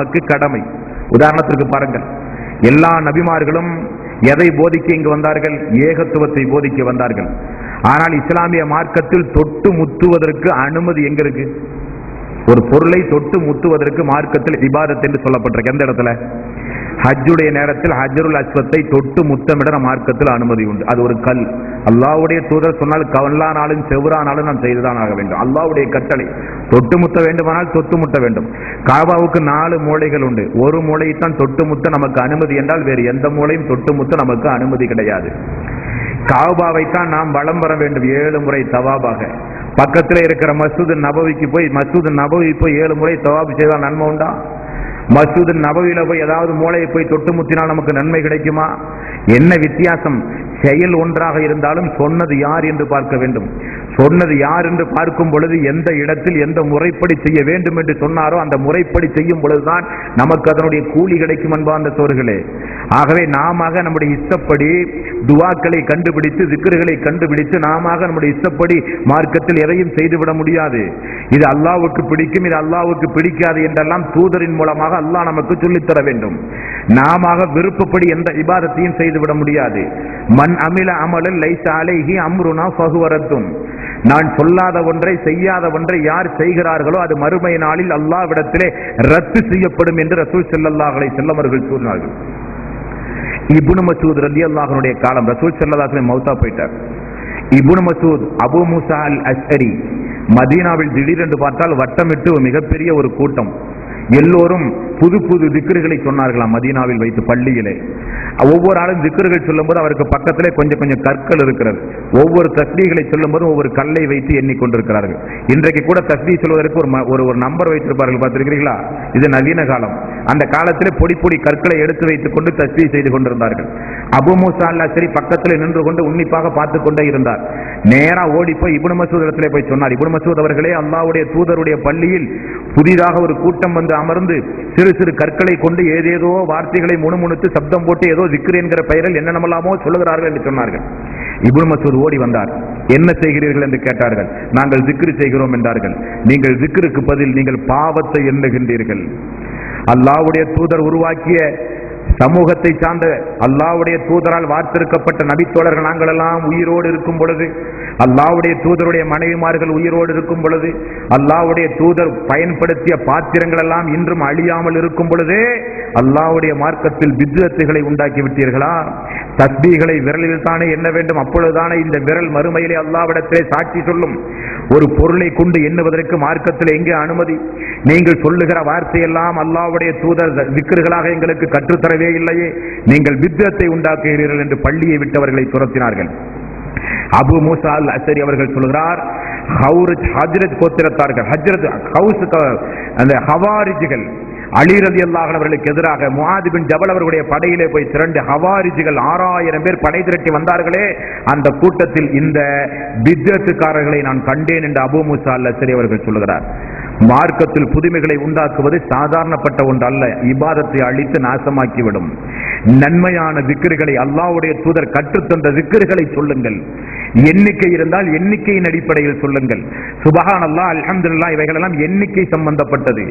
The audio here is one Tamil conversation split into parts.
நமக்கு கடமை. உதாரணத்திற்கு பாருங்கள். எல்லா நபிமார்களும் எதை போதிக்க இங்கு வந்தார்கள்? ஏகத்துவத்தை போதிக்க வந்தார்கள். ஆனால் இஸ்லாமிய மார்க்கத்தில் தொட்டு முத்துவதற்கு அனுமதி எங்க இருக்கு? ஒரு பொருளை தொட்டு முத்துவதற்கு மார்க்கத்தில் விவாதத்தில் சொல்லப்பட்டிருக்கு. எந்த இடத்துல? ஹஜ்ஜுடைய நேரத்தில் ஹஜ்ருல் அஸ்வத்தை தொட்டு முத்தமிட மார்க்கத்தில் அனுமதி உண்டு. அது ஒரு கல். அல்லாவுடைய தூதர் சொன்னால் கல்லானாலும் செவ்வரானாலும் நாம் செய்துதான் ஆக வேண்டும். அல்லாவுடைய கட்டளை. தொட்டு முத்த வேண்டுமானால் தொட்டு முட்ட வேண்டும். காபாவுக்கு நாலு மூளைகள் உண்டு. ஒரு மூளையைத்தான் தொட்டு முத்த நமக்கு அனுமதி என்றால் வேறு எந்த மூளையும் தொட்டு முத்த நமக்கு அனுமதி கிடையாது. காபாவைத்தான் நாம் வளம் வர வேண்டும் ஏழு முறை தவாபாக. பக்கத்தில் இருக்கிற மசூது நபவிக்கு போய் மசூது நபவி போய் ஏழு முறை தவாபு செய்தால் நன்மை உண்டா? மசூது நபவியில போய் ஏதாவது மூளையை போய் தொட்டு முத்தினால் நமக்கு நன்மை கிடைக்குமா? என்ன வித்தியாசம்? செயல் ஒன்றாக இருந்தாலும் சொன்னது யார் என்று பார்க்க வேண்டும். சொன்னது யார் என்று பார்க்கும் பொழுது எந்த இடத்தில் எந்த முறைப்படி செய்ய வேண்டும் என்று சொன்னாரோ அந்த முறைப்படி செய்யும் பொழுதுதான் நமக்கு அதனுடைய கூலி கிடைக்கும் அன்பார்ந்த சோர்களே. ஆகவே நாம நம்முடைய இஷ்டப்படி துவாக்களை கண்டுபிடித்து திக்கர்களை கண்டுபிடித்து நாம நம்முடைய இஷ்டப்படி மார்க்கத்தில் எதையும் செய்துவிட முடியாது. இது அல்லாவுக்கு பிடிக்கும் இது அல்லாவுக்கு பிடிக்காது என்றெல்லாம் தூதரின் மூலமாக அல்லாஹ் நமக்கு சொல்லித்தர வேண்டும். நாம விருப்பப்படி எந்த இபாதத்தையும் செய்துவிட முடியாது. மண் அமில அமலில் லைச அலைஹி அம்ருனா ஃபகுவரத்தும் நான் சொல்லாத ஒன்றை செய்யாத ஒன்றை யார் செய்கிறார்களோ அது மறுமை நாளில் அல்லாவிடத்திலே ரத்து செய்யப்படும் என்று ரசூல் செல்லல்லாஹலை செல்லவர்கள் கூறினார்கள் அவர்கள் இபுனு மசூத் ரலியல்லாஹுடைய காலம் ரசூல் ஸல்லல்லாஹு மௌத்தா போயிட்டார். இபுனு மசூத் அபு முசா அல் அஸ்ஹரி மதீனாவில் திடீரென்று பார்த்தால் வட்டமிட்டு மிகப்பெரிய ஒரு கூட்டம். எல்லோரும் புது புது திக்ருகளை சொன்னார்களாம் மதீனாவில் வைத்து பள்ளியிலே. ஒவ்வொரு ஆளும் திக்ருகள் சொல்லும்போது அவருக்கு பக்கத்திலே கொஞ்சம் கொஞ்சம் கற்கள் இருக்கிறது. ஒவ்வொரு தஸ்பீகளை சொல்லும்போதும் ஒவ்வொரு கல்லை வைத்து எண்ணிக்கொண்டிருக்கிறார்கள். இன்றைக்கு கூட தஸ்பீ சொல்வதற்கு ஒரு ஒரு ஒரு நம்பர் வைத்திருப்பார்கள். பார்த்திருக்கிறீர்களா? இது நவீன காலம். அந்த காலத்திலே பொடி பொடி கற்களை எடுத்து வைத்துக் கொண்டு தஸ்பீ செய்து கொண்டிருந்தார்கள். அபு மூசா அல்லா சரி பக்கத்தில் நின்று கொண்டு உன்னிப்பாக பார்த்து கொண்டே இருந்தார். நேரா ஓடி போய் இப்னு மசூத் இடத்துல போய் சொன்னார். இப்னு மசூத் அவர்களே அல்லாவுடைய தூதருடைய பள்ளியில் புதிதாக ஒரு கூட்டம் வந்து அமர்ந்து சிறு சிறு கற்களை கொண்டு ஏதேதோ வார்த்தைகளை முணுமுணுத்து சப்தம் போட்டு ஏதோ திக்ரு என்கிற பெயரில் என்னென்னமல்லாமோ சொல்லுகிறார்கள் என்று சொன்னார்கள். இப்னு மசூத் ஓடி வந்தார். என்ன செய்கிறீர்கள் என்று கேட்டார்கள். நாங்கள் திக்ரு செய்கிறோம் என்றார்கள். நீங்கள் திக்ருக்கு பதில் நீங்கள் பாவத்தை எண்ணுகின்றீர்கள். அல்லாஹ்வுடைய தூதர் உருவாக்கிய சமூகத்தை சார்ந்த அல்லாவுடைய தூதரால் வார்த்திருக்கப்பட்ட நபித்தோழர்கள் நாங்கள் எல்லாம் உயிரோடு இருக்கும் பொழுது அல்லாஹ்வுடைய தூதருடைய மனைவிமார்கள் உயிரோடு இருக்கும் பொழுது அல்லாவுடைய தூதர் பயன்படுத்திய பாத்திரங்கள் எல்லாம் இன்றும் அழியாமல் இருக்கும் பொழுதே அல்லாவுடைய மார்க்கத்தில் பித்வத்துகளை உண்டாக்கி விட்டீர்களா? தஸ்பீகளை விரலில் தானே எண்ண வேண்டும். அப்பொழுதுதானே இந்த விரல் மறுமையிலே அல்லாவிடத்திலே சாட்சி சொல்லும். ஒரு பொருளை கொண்டு எண்ணுவதற்கு மார்க்கத்தில் எங்கே அனுமதி? நீங்கள் சொல்லுகிற வார்த்தையெல்லாம் அல்லாவுடைய தூதர் விக்கிர்களாக எங்களுக்கு கற்றுத்தரவே இல்லையே. நீங்கள் பித்தத்தை உண்டாக்குகிறீர்கள் என்று பள்ளியை விட்டவர்களை துரத்தினார்கள். அபு மூசா அல் அசரி அவர்கள் சொல்கிறார் ஹவுரத் ஹஜ்ரத் கோத்திரத்தார்கள் ஹஜ்ரத் ஹவுஸ் அந்த ஹவாரிஜிகள் அலி ரதி அவர்களுக்கு எதிராக முஹாதிபின் ஜபல் அவர்களுடைய படையிலே போய் திரண்டு ஹவாரிஜிகள் ஆறாயிரம் பேர் படை திரட்டி வந்தார்களே அந்த கூட்டத்தில் இந்த பித்தத்துக்காரர்களை நான் கண்டேன் என்று அபு முசா அல்ல சிறியவர்கள் அவர்கள் சொல்லுகிறார். மார்க்கத்தில் புதுமைகளை உண்டாக்குவது சாதாரணப்பட்ட ஒன்று அல்ல இபாதத்தை அழித்து நாசமாக்கிவிடும். நன்மையான விக்கிரிகளை அல்லாவுடைய தூதர் கற்றுத்தந்த விக்கிரிகளை சொல்லுங்கள். எண்ணிக்கை இருந்தால் எண்ணிக்கையின் அடிப்படையில் சொல்லுங்கள். சுபஹான் அல்லா அலமதுல்லா இவைகளெல்லாம் எண்ணிக்கை சம்பந்தப்பட்டது.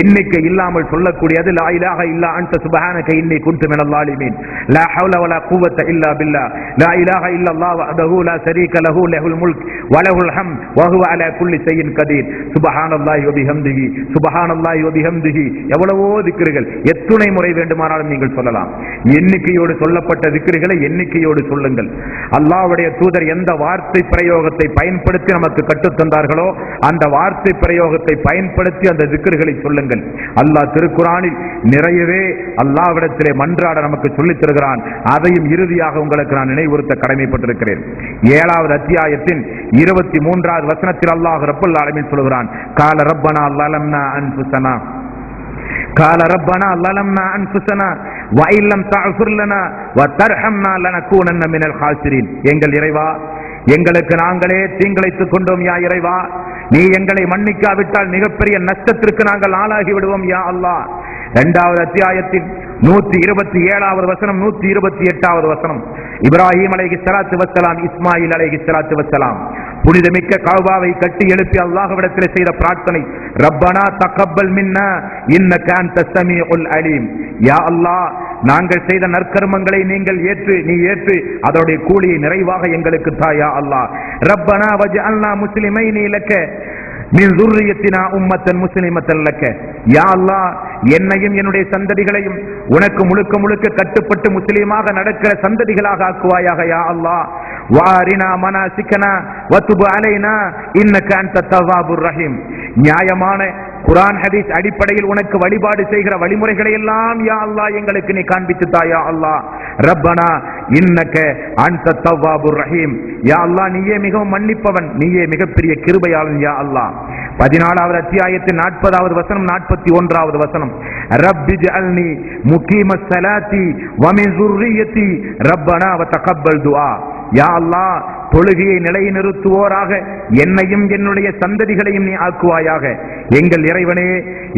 எண்ணிக்கை இல்லாமல் சொல்லக்கூடியது லா இலாக இல்லா அன்த சுபஹானக இன்னி குண்டு மினல் லாலிமீன் லா ஹவுல வலா குவத்த இல்லா பில்லா. லா இலாஹ இல்லல்லாஹ் வஹ்தஹு லா ஷரீக லஹு லஹுல் முல்க் வலஹுல் ஹம் வஹுவ அலா குல்லி ஷைஇன் கதீர். சுபஹானல்லாஹி வபிஹம்திகி பிஹம்திஹி சுபஹானல்லாஹி வபிஹம்திகி எவ்வளவோ திக்ருகள் எத்துணை முறை வேண்டுமானாலும் நீங்கள் சொல்லலாம் எண்ணிக்கையோடு சொல்லப்பட்ட திக்ருகளை எண்ணிக்கையோடு சொல்லுங்கள் அல்லாவுடைய தூதர் எந்த வார்த்தை பிரயோகத்தை பயன்படுத்தி நமக்கு கற்றுத்தந்தார்களோ அந்த வார்த்தை பிரயோகத்தை பயன்படுத்தி அந்த திக்ருகளை சொல்லுங்கள் அல்லாஹ் திருக்குறானில் நிறையவே அல்லாவிடத்திலே மன்றாட நமக்கு சொல்லித் தருகிறான் அதையும் இறுதியாக உங்களுக்கு நான் நினைவுறுத்த கடமைப்பட்டிருக்கிறேன் ஏழாவது அத்தியாயத்தின் இருபத்தி மூன்றாவது வசனத்தில் அல்லாஹ் ரப்பல் ஆலமின் சொல்கிறான் கால ரப் ரப்பனா லலம்னா அன்ஃபுஸனா قال ربنا ظلمنا انفسنا وان لم تغفر لنا وترحمنا لنكونن من الخاسرين எங்கள் இறைவா எங்களுக்கு நாங்களே தீங்கிழைத்துக் கொண்டோம் யா இறைவா நீ எங்களை மன்னிக்காவிட்டால் மிகப்பெரிய நஷ்டத்திற்கு நாங்கள் ஆளாகி விடுவோம் யா அல்லாஹ் இரண்டாவது அத்தியாயத்தின் நூத்தி இருபத்தி ஏழாவது வசனம் நூத்தி இருபத்தி எட்டாவது வசனம் இப்ராஹிம் அலைஹி ஸலாத்து வஸ்ஸலாம் இஸ்மாயில் அலைஹி ஸலாத்து வஸ்ஸலாம் புனிதமிக்க காவாவை கட்டி எழுப்பி அல்லாஹ்விடத்தில் செய்த பிரார்த்தனை. ரப்பனா தக்கப்பல் மின்னா இன்னக அன்த ஸமீஉல் அலீம். யா அல்லாஹ் நாங்கள் செய்த நற்கர்மங்களை நீங்கள் ஏற்று நீ ஏற்று அதோடைய கூலியை நிறைவாக எங்களுக்கு தாயா அல்லாஹ். ரப்பனா வஜ்அல்னா நீ லக்க மின் துர்ரியத்தினா உம்மத்தன் முஸ்லிமத்தன் லக்க. யா அல்லா என்னையும் என்னுடைய சந்ததிகளையும் உனக்கு முழுக்க முழுக்க கட்டுப்பட்டு முஸ்லீமாக நடக்கிற சந்ததிகளாக ஆக்குவாயாக யா அல்லாஹ். வாரினா மனாசிக்கனா வத்துபு அலைனா இன்னக அன்த தவ்வாபுர் ரஹீம். நியாயமான குரான் ஹதீஸ் அடிப்படையில் உனக்கு வழிபாடு செய்கிற வழிமுறைகளை எல்லாம் யா அல்லாஹ் எங்களுக்கு நீ காண்பித்து தாயா அல்லாஹ் ரப்பனா இன்னக்க அந்த தவ்வாபுர் ரஹீம். யா அல்லாஹ் நீயே மிகவும் மன்னிப்பவன் நீயே மிகப்பெரிய கிருபையாளன் யா அல்லாஹ் பதினாலாவது அத்தியாயத்தில் நாற்பதாவது வசனம் நாற்பத்தி ஒன்றாவது வசனம். ரப்பி ஜல்னி முகீம சலாத்தி வமி சுர்ரியத்தி ரப்பனா வ தகப்பல் துவா யா அல்லாஹ் தொழுகையை நிலைநிறுத்துவோராக என்னையும் என்னுடைய சந்ததிகளையும் நீ ஆக்குவாயாக. எங்கள் இறைவனே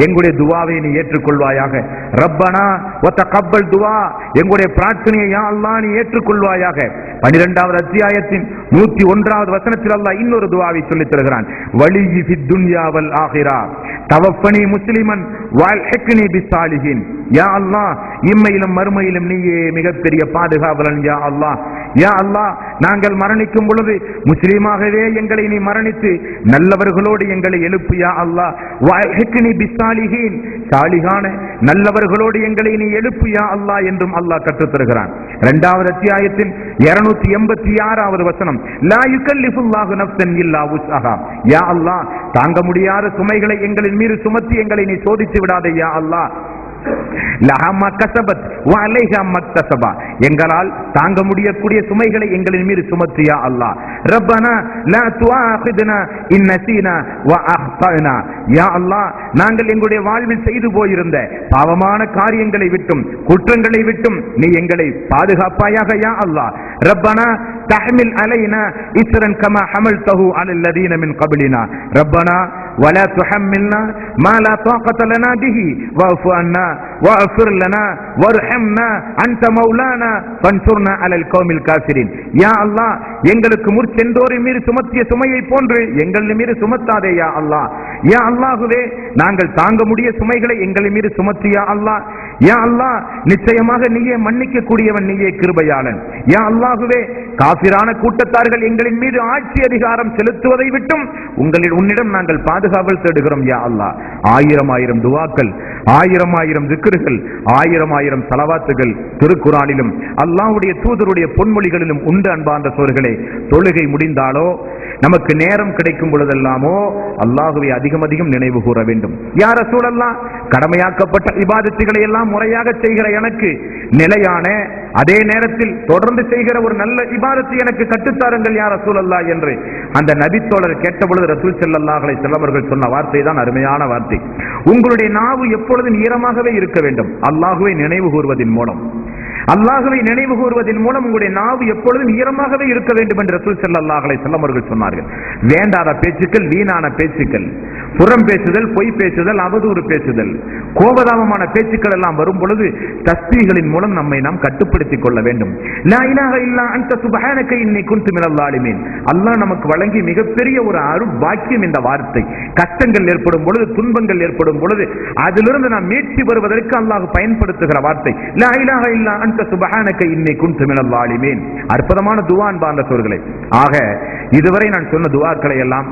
எங்களுடைய துவாவை நீ ஏற்றுக்கொள்வாயாக. ரப்பனா ஒத்த கப்பல் துவா எங்களுடைய பிரார்த்தனையை யா அல்லா நீ ஏற்றுக்கொள்வாயாக. பனிரெண்டாவது அத்தியாயத்தின் நூத்தி ஒன்றாவது வசனத்தில் அல்லாஹ் இன்னொரு துவாவை சொல்லித் தருகிறான். வலியி ஃபி துன்யாவல் ஆகிரா. தவப்பனி முஸ்லிமன் வாழ்ஹிக்னி பிசாலிஹின் யா அல்லாஹ் இம்மையிலும் மறுமையிலும் நீயே மிகப்பெரிய பாதுகாவலன் யா அல்லாஹ். யா அல்லாஹ் நாங்கள் மரணிக்கும் பொழுது முஸ்லீமாகவே எங்களை நீ மரணித்து நல்லவர்களோடு எங்களை எழுப்பு யா அல்லாஹ். நீ பிசாலிஹின் சாலிகான நல்லவர்களோடு எங்களை நீ எழுப்பு யா அல்லாஹ் என்றும் அல்லாஹ் கற்றுத்தருகிறான். இரண்டாவது அத்தியாயத்தின் இருநூத்தி எண்பத்தி ஆறாவது வசனம் லா யுக்கல்லிஃபுல்லாஹு நஃப்ஸன் இல்லா உஸ்அஹா. யா அல்லாஹ் தாங்க முடியாத சுமைகளை எங்களின் மீது சுமத்தி எங்களை நீ சோதித்து விடாதே யா அல்லாஹ். லஹா மா கஸபத் வ அலைஹா எங்களால் தாங்க முடியக்கூடிய சுமைகளை எங்களின் மீது சுமத்தியா அல்லாஹ். ரப்பனா லா துஆഖிதுனா இன் நசீனா வ அஹ்தனா. யா அல்லாஹ் நாங்கள் எங்களுடைய வாழ்வில் செய்து போயிருந்த பாவமான காரியங்களை விட்டும் குற்றங்களை விட்டும் நீ எங்களை பாதுகாப்பாயாக யா அல்லாஹ். ரப்பனா தஹ்மில் அலைனா இஸ்ரன் கமா ஹமல்தஹு அலல் லதீன மின் கபிலினா. ரப்பனா ولا تحملنا ما لا طاقة لنا به واعف عنا واغفر لنا وارحمنا أنت مولانا فانصرنا على القوم الكافرين يا الله எங்களுக்கு முற்சென்றோரின் மீது சுமத்திய சுமையை போன்று எங்கள் மீது சுமத்தாதே யா அல்லாஹ் யா அல்லாஹுவே நாங்கள் தாங்க முடிய சுமைகளை எங்கள் மீது சுமத்தியா அல்லாஹ் யா அல்லாஹ் நிச்சயமாக நீயே மன்னிக்க கூடியவன் நீயே கிருபையாளன். யா அல்லாஹுவே காபிரான கூட்டத்தார்கள் எங்களின் மீது ஆட்சி அதிகாரம் செலுத்துவதை விட்டும் உங்களின் உன்னிடம் நாங்கள் பாதுகாவல் தேடுகிறோம் யா அல்லாஹ். ஆயிரம் ஆயிரம் துவாக்கள் ஆயிரம் ஆயிரம் திக்ருகள் ஆயிரம் ஆயிரம் தலவாத்துகள் திருக்குறானிலும் அல்லாஹ்வுடைய தூதருடைய பொன்மொழிகளிலும் உண்டு அன்பார்ந்த சோர்களே. தொழுகை முடிந்தாலோ நமக்கு நேரம் கிடைக்கும் பொழுதெல்லாமோ அல்லாஹுவை அதிகம் அதிகம் நினைவு கூற வேண்டும். யார சூழல்லாம் கடமையாக்கப்பட்ட விவாதத்துகளை எல்லாம் முறையாக செய்கிற எனக்கு நிலையான அதே நேரத்தில் தொடர்ந்து செய்கிற ஒரு நல்ல விவாதத்தை எனக்கு கட்டுத்தாருங்கள் யார சூழல்லா என்று அந்த நபித்தோழர் கேட்ட பொழுது ரசூல் செல்லல்லாஹலை செல்லவர்கள் சொன்ன வார்த்தை தான் அருமையான வார்த்தை. உங்களுடைய நாவு எப்பொழுதும் ஈரமாகவே இருக்க வேண்டும். அல்லாஹுவை நினைவு கூறுவதன் மூலம். அல்லாஹுவை நினைவு கூறுவதன் மூலம் உங்களுடைய நாவு எப்பொழுதும் ஈரமாகவே இருக்க வேண்டும் என்று ரசூல் ஸல்லல்லாஹு செல்லம் அவர்கள் சொன்னார்கள். வேண்டாத பேச்சுக்கள் வீணான பேச்சுக்கள். புறம் பேசுதல் பொய் பேசுதல் அவதூறு பேசுதல். கோபதாபமான பேச்சுக்கள் எல்லாம் வரும் பொழுது தஸ்பீகளின் மூலம் நம்மை நாம் கட்டுப்படுத்திக் கொள்ள வேண்டும். லா அல்லாஹ் நமக்கு வழங்கி மிகப்பெரிய ஒரு அருள் பாக்கியம் இந்த வார்த்தை. கஷ்டங்கள் ஏற்படும் பொழுது துன்பங்கள் ஏற்படும் பொழுது அதிலிருந்து நாம் மீட்சி வருவதற்கு அல்லாஹ் பயன்படுத்துகிற வார்த்தை. அந்த இலாஹ இன்னை குண்டு மினல் லாலிமீன் அற்புதமான துவான் பாந்த சோர்களே. ஆக இதுவரை நான் சொன்ன துவாக்களை எல்லாம்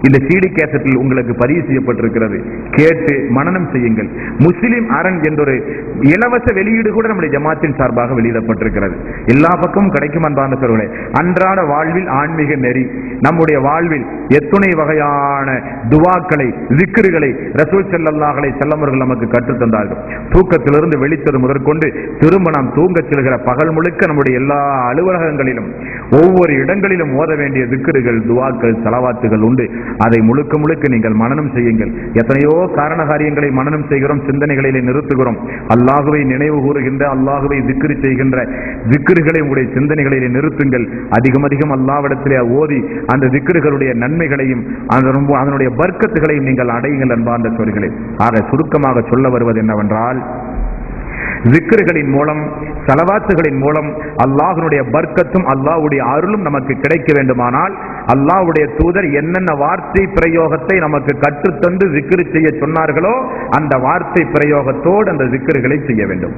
இந்த சிடி கேசட்டில் உங்களுக்கு பதிவு செய்யப்பட்டிருக்கிறது. கேட்டு மனனம் செய்யுங்கள். முஸ்லிம் அரண் என்றொரு இலவச வெளியீடு கூட நம்முடைய ஜமாத்தின் சார்பாக வெளியிடப்பட்டிருக்கிறது. எல்லா பக்கமும் கிடைக்கும் அன்பான சொல்களே அன்றாட வாழ்வில் ஆன்மீக நெறி நம்முடைய வாழ்வில் எத்துணை வகையான துவாக்களை விக்கிருகளை ரசூல் செல்லல்லாஹலை செல்லமர்கள் நமக்கு கற்றுத்தந்தார்கள் தூக்கத்திலிருந்து வெளித்தது முதற்கொண்டு திரும்ப நாம் தூங்கச் செல்கிற பகல் முழுக்க நம்முடைய எல்லா அலுவலகங்களிலும் ஒவ்வொரு இடங்களிலும் ஓத வேண்டிய திக்கிறுகள் துவாக்கள் செலவாத்துகள் உண்டு. அதை முழுக்க முழுக்க நீங்கள் மனனம் செய்யுங்கள். எத்தனையோ காரண காரியங்களை மனனம் செய்கிறோம் சிந்தனைகளிலே நிறுத்துகிறோம். அல்லாஹுவை நினைவு கூறுகின்ற அல்லாஹுவை திக்ரு செய்கின்ற திக்ருகளை உங்களுடைய சிந்தனைகளிலே நிறுத்துங்கள். அதிகம் அதிகம் அல்லாவிடத்திலே ஓதி அந்த திக்ருகளுடைய நன்மைகளையும் அதனுடைய பர்க்கத்துகளையும் நீங்கள் அடையுங்கள் அன்பார்ந்த சொல்களே ஆக சுருக்கமாக சொல்ல வருவது என்னவென்றால் ஜிக்ருகளின் மூலம் சலவாத்துகளின் மூலம் அல்லாஹனுடைய பர்க்கத்தும் அல்லாஹ்வுடைய அருளும் நமக்கு கிடைக்க வேண்டுமானால் அல்லாஹ்வுடைய தூதர் என்னென்ன வார்த்தை பிரயோகத்தை நமக்கு கற்றுத்தந்து ஜிக்ரு செய்ய சொன்னார்களோ அந்த வார்த்தை பிரயோகத்தோடு அந்த ஜிக்ருகளை செய்ய வேண்டும்.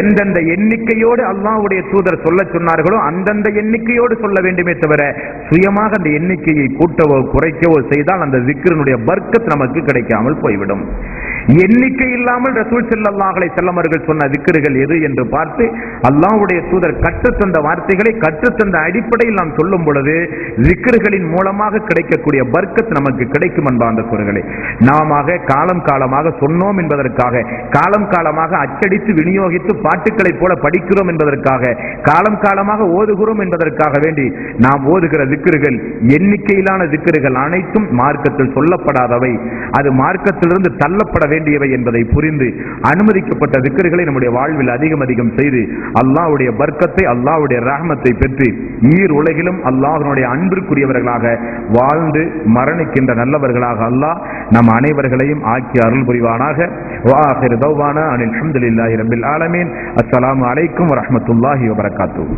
எந்தெந்த எண்ணிக்கையோடு அல்லாவுடைய தூதர் சொல்ல சொன்னார்களோ அந்தந்த எண்ணிக்கையோடு சொல்ல வேண்டுமே தவிர சுயமாக அந்த எண்ணிக்கையை கூட்டவோ குறைக்கவோ செய்தால் அந்த விக்கிரனுடைய பர்க்கத் நமக்கு கிடைக்காமல் போய்விடும். எண்ணிக்கை இல்லாமல் ரசூல் செல்லல்லாஹலை செல்லமர்கள் சொன்ன திக்ருகள் எது என்று பார்த்து அல்லாவுடைய தூதர் கற்றுத்தந்த வார்த்தைகளை கற்றுத்தந்த அடிப்படையில் நாம் சொல்லும் பொழுது ஜிக்கர்களின் மூலமாக கிடைக்கக்கூடிய பர்க்கத் நமக்கு கிடைக்கும் அன்பார்ந்த கூறுகளை நாம காலம் காலமாக சொன்னோம் என்பதற்காக காலம் காலமாக அச்சடித்து விநியோகித்து பாட்டுக்களை போல படிக்கிறோம் என்பதற்காக காலம் காலமாக ஓதுகிறோம் என்பதற்காக வேண்டி நாம் ஓதுகிற திக்கர்கள் எண்ணிக்கையிலான திக்கர்கள் அனைத்தும் மார்க்கத்தில் சொல்லப்படாதவை. அது மார்க்கத்திலிருந்து தள்ளப்பட வேண்டியவை என்பதை புரிந்து அனுமதிக்கப்பட்ட திக்கர்களை நம்முடைய வாழ்வில் அதிகம் அதிகம் செய்து அல்லாவுடைய பர்க்கத்தை அல்லாஹ்வுடைய ரஹமத்தை பெற்று ஈர் உலகிலும் அல்லாஹ்வினுடைய அன்பிற்குரியவர்களாக வாழ்ந்து மரணிக்கின்ற நல்லவர்களாக அல்லாஹ் நம் அனைவர்களையும் ஆக்கி அருள் புரிவானாக. வாஹிர் தௌவானா அனில் அல்ஹம்துலில்லாஹி ரப்பில் ஆலமீன். அஸ்ஸலாமு அலைக்கும் வரஹ்மத்துல்லாஹி வபரகாத்துஹு.